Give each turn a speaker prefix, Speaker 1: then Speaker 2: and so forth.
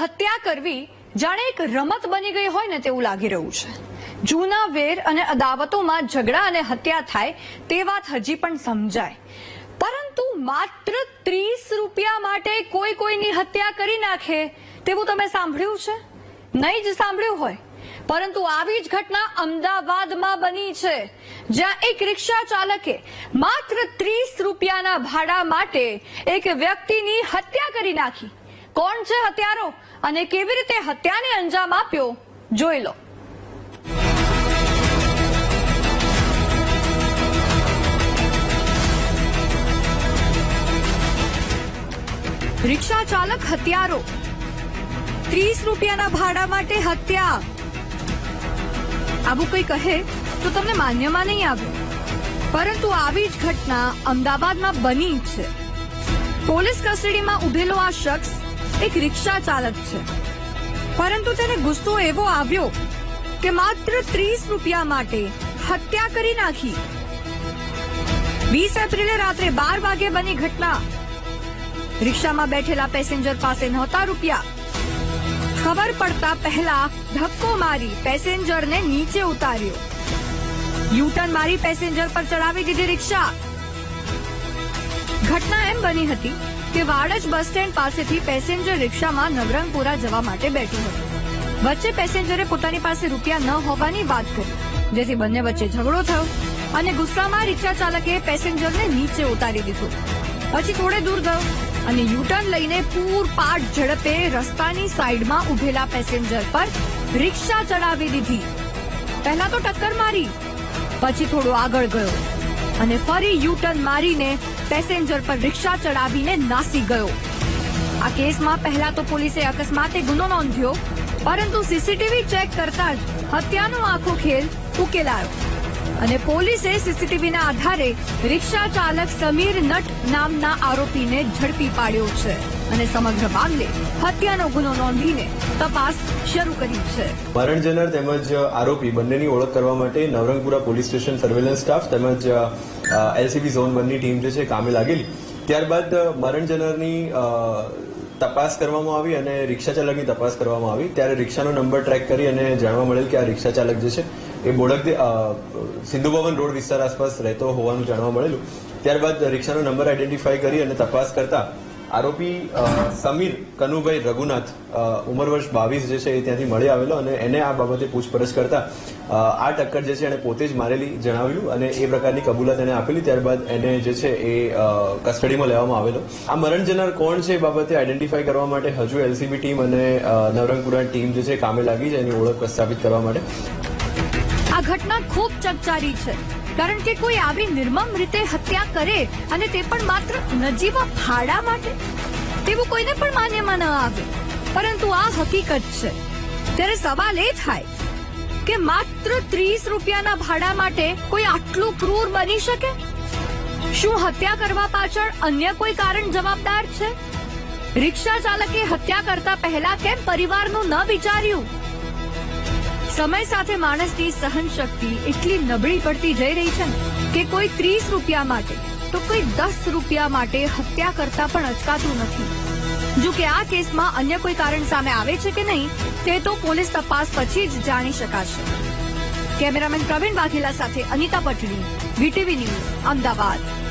Speaker 1: હત્યા કરવી જાણે એક રમત બની ગઈ હોય ને તેવું લાગી રહ્યું છે. જૂના વેર અને અદાવતોમાં ઝઘડા અને હત્યા થાય તે વાત હજી પણ સમજાય. પરંતુ માત્ર ત્રીસ રૂપિયા માટે કોઈ કોઈની હત્યા કરી નાખે તેવું તમે સાંભળ્યું છે? નહીં જ સાંભળ્યું હોય. પરંતુ આવી જ ઘટના અમદાવાદમાં બની છે, જ્યાં એક રિક્ષા ચાલકે માત્ર ત્રીસ રૂપિયાના ભાડા માટે એક વ્યક્તિની હત્યા કરી નાખી. કોણ છે હત્યારો અને કેવી રીતે હત્યાને અંજામ આપ્યો? જોઈ લો. રિક્ષા ચાલક હત્યારો. ત્રીસ રૂપિયાના ભાડા માટે હત્યા. આવું કંઈ કહે તો તમને માન્યમાં નહીં આવે. પરંતુ આવી જ ઘટના અમદાવાદમાં બની છે. પોલીસ કસ્ટડીમાં ઉભેલો આ શખ્સ એક રિક્ષા ચાલક છે. પરંતુ તેને ગુસ્સો એવો આવ્યો કે માત્ર ત્રીસ રૂપિયા માટે હત્યા કરી નાખી. વીસ એપ્રિલે રાત્રે બાર વાગે બની ઘટના. રિક્ષામાં બેઠેલા પેસેન્જર પાસે નહોતા રૂપિયા. ખબર પડતા પહેલા ધક્કો મારી પેસેન્જરને નીચે ઉતાર્યો. યુટર્ન મારી પેસેન્જર પર ચડાવી દીધી રિક્ષા. ઘટના એમ બની હતી કે વાડજ બસ સ્ટેન્ડ પાસેથી પેસેન્જર રિક્ષામાં નવરંગપુરા જવા માટે બેઠું હતું. વચ્ચે પેસેન્જરે પોતાની પાસે રૂપિયા ન હોવાની વાત કરી, જેથી બંને વચ્ચે ઝઘડો થયો અને ગુસ્સામાં રિક્ષા ચાલકે પેસેન્જરને નીચે ઉતારી દીધો. પછી થોડે દૂર ગયો અને યુટર્ન લઈને પૂરપાટ ઝડપે રસ્તાની સાઈડમાં ઉભેલા પેસેન્જર પર રિક્ષા ચડાવી દીધી. પહેલા તો ટક્કર મારી, પછી થોડો આગળ ગયો અને ફરી યુટર્ન મારીને પેસેન્જર પર રિક્ષા ચડાવીને નાસી ગયો. આ કેસમાં પહેલા તો પોલીસે અકસ્માતે ગુનો નોંધ્યો, પરંતુ સીસીટીવી ચેક કરતા જ હત્યાનો આખો ખેલ ઉકેલાયો. અને પોલીસે સીસીટીવીના આધારે રિક્ષા ચાલક સમીર નટ નામના આરોપીને ઝડપી પાડ્યો છે અને સમગ્ર મામલે હત્યાનો ગુનો નોંધીને તપાસ શરૂ કરી છે.
Speaker 2: મરણ જનાર તેમજ આરોપી બંનેની ઓળખ કરવા માટે Navrangpura police station surveillance staff તેમજ એલસીબી ઝોન વનની ટીમ જે છે કામે લાગેલી. ત્યારબાદ મરણ જનારની તપાસ કરવામાં આવી અને રિક્ષા ચાલકની તપાસ કરવામાં આવી. ત્યારે રિક્ષાનો નંબર ટ્રેક કરી અને જાણવા મળેલ કે આ રિક્ષા ચાલક જે છે એ બોડક સિંધુ ભવન રોડ વિસ્તાર આસપાસ રહેતો હોવાનું જાણવા મળેલું. ત્યારબાદ રિક્ષાનો નંબર આઈડેન્ટિફાઈ કરી અને તપાસ કરતા આરોપી સમીર કનુભાઈ રઘુનાથ ઉંમર વર્ષ બાવીસ જે છે એ ત્યાંથી મળી આવેલો અને એને આ બાબતે પૂછપરછ કરતા આ ટક્કર જે છે એને પોતે જ મારેલી જણાવ્યું અને એ પ્રકારની કબૂલાત એને આપેલી. ત્યારબાદ એને જે છે એ કસ્ટડીમાં લેવામાં આવેલો. આ મરણ જનાર કોણ છે એ બાબતે આઈડેન્ટિફાઈ કરવા માટે હજુ એલસીબી ટીમ અને નવરંગપુરા ટીમ જે છે કામે લાગી છે, એની ઓળખ પ્રસ્થાપિત કરવા માટે.
Speaker 1: આ ઘટના ખૂબ ચકચારી છે. કારણ કે કોઈ આવી નિર્મમ રીતે હત્યા કરે અને તે પણ માત્ર નજીવા ભાડા માટે? તેવું કોઈને પણ માન્યમાં ન આવે. પરંતુ આ હકીકત છે. ત્યારે સવાલ એ થાય કે માત્ર ત્રીસ રૂપિયાના ભાડા માટે કોઈ આટલું ક્રૂર બની શકે? શું હત્યા કરવા પાછળ અન્ય કોઈ કારણ જવાબદાર છે? રિક્ષા ચાલકે હત્યા કરતા પહેલા કેમ પરિવારનું ન વિચાર્યું? સમય સાથે માણસની સહન શક્તિ એટલી નબળી પડતી જઈ રહી છે કે કોઈ ત્રીસ રૂપિયા માટે તો કોઈ દસ રૂપિયા માટે હત્યા કરતા પણ અચકાતું નથી. જો કે આ કેસમાં અન્ય કોઈ કારણ સામે આવે છે કે નહીં, તે તો પોલીસ તપાસ પછી જ જાણી શકાશે. કેમેરામેન પ્રવીણ વાઘેલા સાથે અનિતા પટણી વીટીવી ન્યૂઝ, અમદાવાદ.